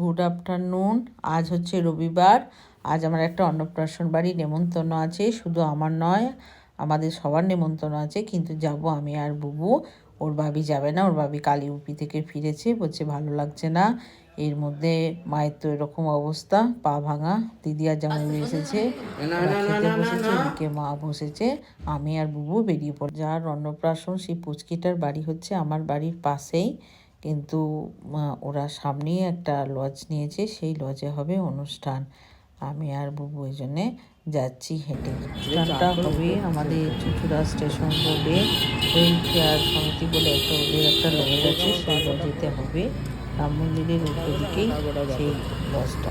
Good afternoon আজ হচ্ছে রবিবার। আজ আমার একটা অন্নপ্রাশন বাড়ি নেমন্তন্ন আছে। শুধু আমার নয় আমাদের সবার নেমন্তন্ন আছে কিন্তু যাব আমি আর বুবু। ওর বাবি যাবে না ওর বাবি কালী উপি থেকে ফিরেছে বলছে ভালো লাগছে না। এর মধ্যে মায়ের তো এরকম অবস্থা পা ভাঙা দিদি আর জামাই এসেছে বসেছে এদিকে মা বসেছে আমি আর বুবু বেরিয়ে পড় যার অন্নপ্রাশন সেই পুচকিটার বাড়ি হচ্ছে আমার বাড়ির পাশেই। কিন্তু ওরা সামনেই একটা লজ নিয়েছে, সেই লজে হবে অনুষ্ঠান। আমি আর বুবু ওই জন্যে যাচ্ছি হেঁটে। অনুষ্ঠানটা হবে আমাদের চুচুড়া স্টেশন রোডে। ওয়েলফেয়ার সমিতি বলে একটা ওদের একটা লজ আছে, সেই লজেতে হবে। রাম মন্দিরের উল্টো দিকেই সেই লজটা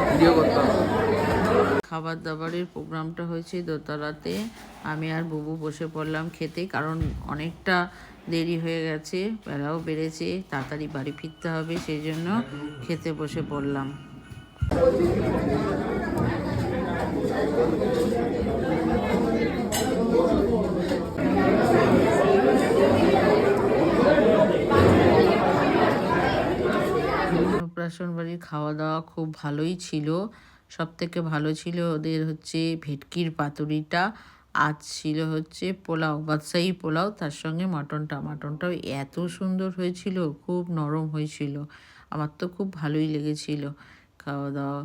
ভিডিও করতাম খাবার দাবারের প্রোগ্রামটা হয়েছে দোতলাতে। আমি আর বুবু বসে পড়লাম খেতে কারণ অনেকটা দেরি হয়ে গেছে, বেলাও বেড়েছে, তাড়াতাড়ি বাড়ি ফিরতে হবে সেই জন্য খেতে বসে পড়লাম। অন্নপ্রাশন বাড়ির খাওয়া দাওয়া খুব ভালোই ছিল। সব থেকে ভালো ছিল ওদের হচ্ছে ভেটকির পাতুরিটা। আজ ছিল হচ্ছে পোলাও, বাদশাহী পোলাও, তার সঙ্গে মাটনটা। মাটনটাও এত সুন্দর হয়েছিল, খুব নরম হয়েছিল। আমার তো খুব ভালোই লেগেছিল। খাওয়া দাওয়া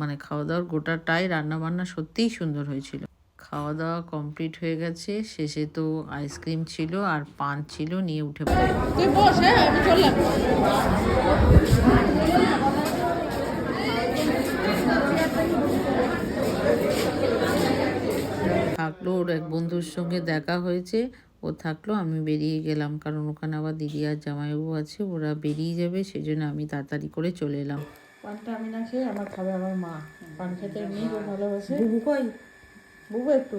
মানে খাওয়া দাওয়ার গোটাটাই রান্না বান্না সত্যিই সুন্দর হয়েছিল। খাওয়া দাওয়া কমপ্লিট হয়ে গেছে, শেষে তো আইসক্রিম ছিল আর পান ছিল, নিয়ে উঠে পড়লাম তুই বস হ্যাঁ আমি চললাম থাকল ওর এক বন্ধুর সঙ্গে দেখা হয়েছে ও থাকল আমি বেরিয়ে গেলাম। কারণ ওখানে আবার দিদি আর জামাইবাবু আছে ওরা বেরিয়ে যাবে সেই জন্য আমি তাড়াতাড়ি করে চলে এলাম। পানটা আমি না খেয়ে আমার খাবে আমার মা। পান খেতে এমনি ভালোবাসে। বুবু কই? বুবু একটু